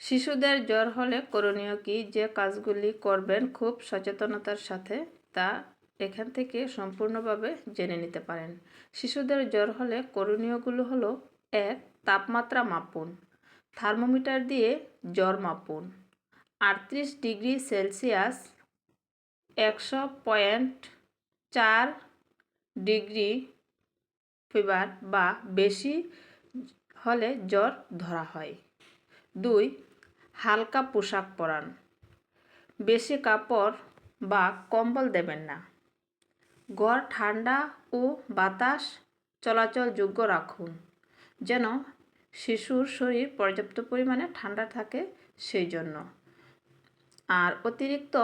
শিশুদের জ্বর হলে করণীয় কি? যে কাজগুলি করবেন খুব সচেতনতার সাথে তা এখান থেকে সম্পূর্ণভাবে জেনে নিতে পারেন। শিশুদের জ্বর হলে করণীয়গুলো হলো এক, তাপমাত্রা মাপুন, থার্মোমিটার দিয়ে জ্বর মাপুন, আটত্রিশ ডিগ্রি সেলসিয়াস, একশো পয়েন্ট চার ডিগ্রি ফিভার বা বেশি হলে জ্বর ধরা হয়। দুই হালকা পোশাক পরান। বেশি কাপড় বা কম্বল দেবেন না। ঘর ঠান্ডা ও বাতাস চলাচলযোগ্য রাখুন, যেন শিশুর শরীর পর্যাপ্ত পরিমাণে ঠান্ডা থাকে সেই জন্য আর অতিরিক্ত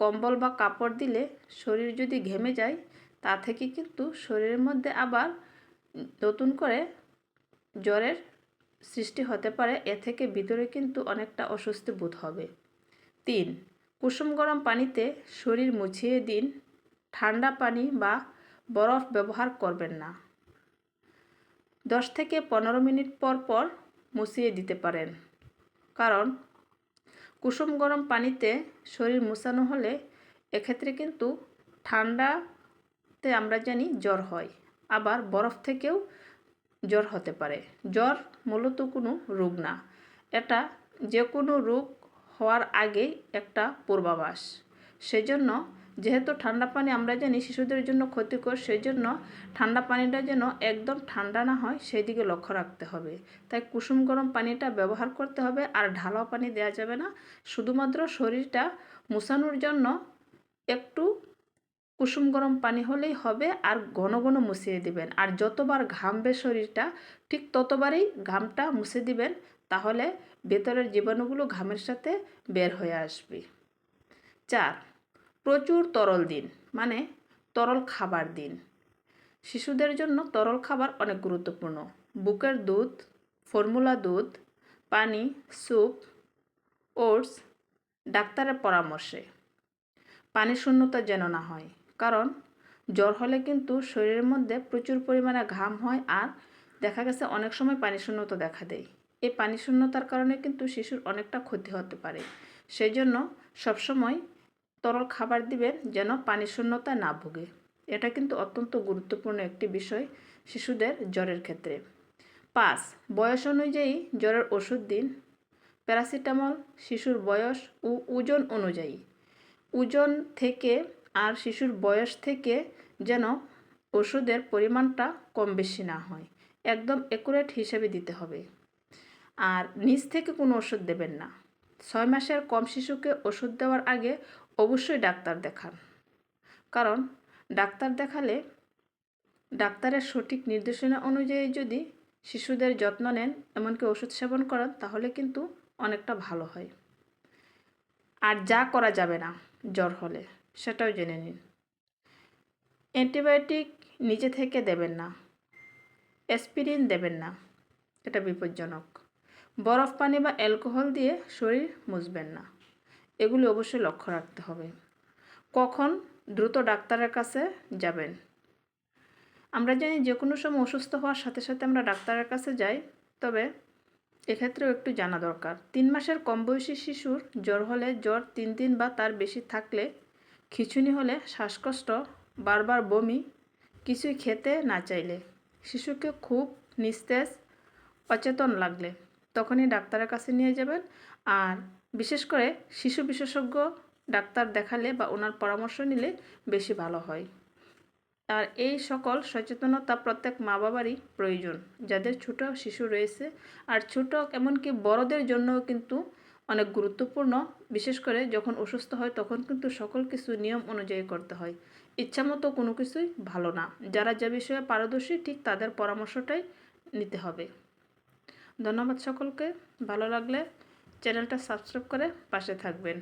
কম্বল বা কাপড় দিলে শরীর যদি ঘেমে যায়, তা থেকে কিন্তু শরীরের মধ্যে আবার নতুন করে জ্বরের সৃষ্টি হতে পারে, এ থেকে ভিতরে কিন্তু অনেকটা অস্বস্তি বোধ হবে। তিন, কুসুম গরম পানিতে শরীর মুছিয়ে দিন। ঠান্ডা পানি বা বরফ ব্যবহার করবেন না। দশ থেকে পনেরো মিনিট পর পর মুছিয়ে দিতে পারেন। কারণ, কুসুম গরম পানিতে শরীর মুছানো হলে এক্ষেত্রে কিন্তু ঠান্ডাতে আমরা জানি জ্বর হয়। আবার বরফ থেকেও জ্বর হতে পারে। জ্বর মূলত কোনো রোগ না। এটা যে কোনো রোগ হওয়ার আগেই একটা পূর্বাভাস। সেজন্য যেহেতু ঠান্ডা পানি আমরা জানি শিশুদের জন্য ক্ষতিকর সেই জন্য ঠান্ডা পানিটা যেন একদম ঠান্ডা না হয় সেই দিকে লক্ষ্য রাখতে হবে। তাই কুসুম গরম পানিটা ব্যবহার করতে হবে আর ঢালাও পানি দেওয়া যাবে না। শুধুমাত্র শরীরটা মুছানোর জন্য একটু কুসুম গরম পানি হলেই হবে, আর ঘন ঘন মুছিয়ে দিবেন। আর যতবার ঘামবে শরীরটা, ঠিক ততবারই ঘামটা মুছে দিবেন, তাহলে ভেতরের জীবাণুগুলো ঘামের সাথে বের হয়ে আসবে। চার, প্রচুর তরল দিন মানে তরল খাবার দিন। শিশুদের জন্য তরল খাবার অনেক গুরুত্বপূর্ণ। বুকের দুধ, ফর্মুলা দুধ, পানি, স্যুপ, ওটস, ডাক্তারের পরামর্শে। পানি শূন্যতা যেন না হয়। কারণ জ্বর হলে কিন্তু শরীরের মধ্যে প্রচুর পরিমাণে ঘাম হয় আর দেখা গেছে অনেক সময় পানি শূন্যতা দেখা দেয়। এই পানি শূন্যতার কারণে কিন্তু শিশুর অনেকটা ক্ষতি হতে পারে। সেই জন্য সবসময় তরল খাবার দিবেন যেন পানি শূন্যতা না ভোগে। এটা কিন্তু অত্যন্ত গুরুত্বপূর্ণ একটি বিষয় শিশুদের জ্বরের ক্ষেত্রে। পাঁচ, বয়স অনুযায়ী জ্বরের ওষুধ দিন। প্যারাসিটামল শিশুর বয়স ও ওজন অনুযায়ী। ওজন থেকে আর শিশুর বয়স থেকে যেন ওষুধের পরিমাণটা কম বেশি না হয়। একদম একুরেট হিসেবে দিতে হবে। আর নিচ থেকে কোনো ওষুধ দেবেন না। ছয় মাসের কম শিশুকে ওষুধ দেওয়ার আগে অবশ্যই ডাক্তার দেখান। কারণ ডাক্তার দেখালে ডাক্তারের সঠিক নির্দেশনা অনুযায়ী যদি শিশুদের যত্ন নেন, এমনকি ওষুধ সেবন করান, তাহলে কিন্তু অনেকটা ভালো হয়। আর যা করা যাবে না, জ্বর হলে। সেটাও জেনে নিন। অ্যান্টিবায়োটিক নিজে থেকে দেবেন না। অ্যাসপিরিন দেবেন না। এটা বিপজ্জনক। বরফ পানি বা অ্যালকোহল দিয়ে শরীর মুছবেন না। এগুলি অবশ্যই লক্ষ্য রাখতে হবে। কখন? দ্রুত ডাক্তারের কাছে যাবেন। আমরা জানি যে কোনো সময় অসুস্থ হওয়ার সাথে সাথে আমরা ডাক্তারের কাছে যাই, তবে এক্ষেত্রেও একটু জানা দরকার। তিন মাসের কম বয়সী শিশুর জ্বর হলে জ্বর তিন দিন বা তার বেশি থাকলে খিচুনি হলে শ্বাসকষ্ট, বারবার বমি, কিছুই খেতে না চাইলে। শিশুকে খুব নিস্তেজ, অচেতন লাগলে। তখনই ডাক্তারের কাছে নিয়ে যাবেন। আর বিশেষ করে শিশু বিশেষজ্ঞ ডাক্তার দেখালে বা ওনার পরামর্শ নিলে বেশি ভালো হয়। আর এই সকল সচেতনতা প্রত্যেক মা বাবারই প্রয়োজন। যাদের ছোট শিশু রয়েছে আর ছোট এমনকি বড়দের জন্যও কিন্তু অনেক গুরুত্বপূর্ণ, বিশেষ করে যখন অসুস্থ হয় তখন কিন্তু সকল কিছু নিয়ম অনুযায়ী করতে হয়। ইচ্ছামতো কোনো কিছুই ভালো না। যারা যে বিষয়ে পারদর্শী ঠিক তাদের পরামর্শটাই নিতে হবে। ধন্যবাদ সকলকে। ভালো লাগলে চ্যানেলটা সাবস্ক্রাইব করে পাশে থাকবেন।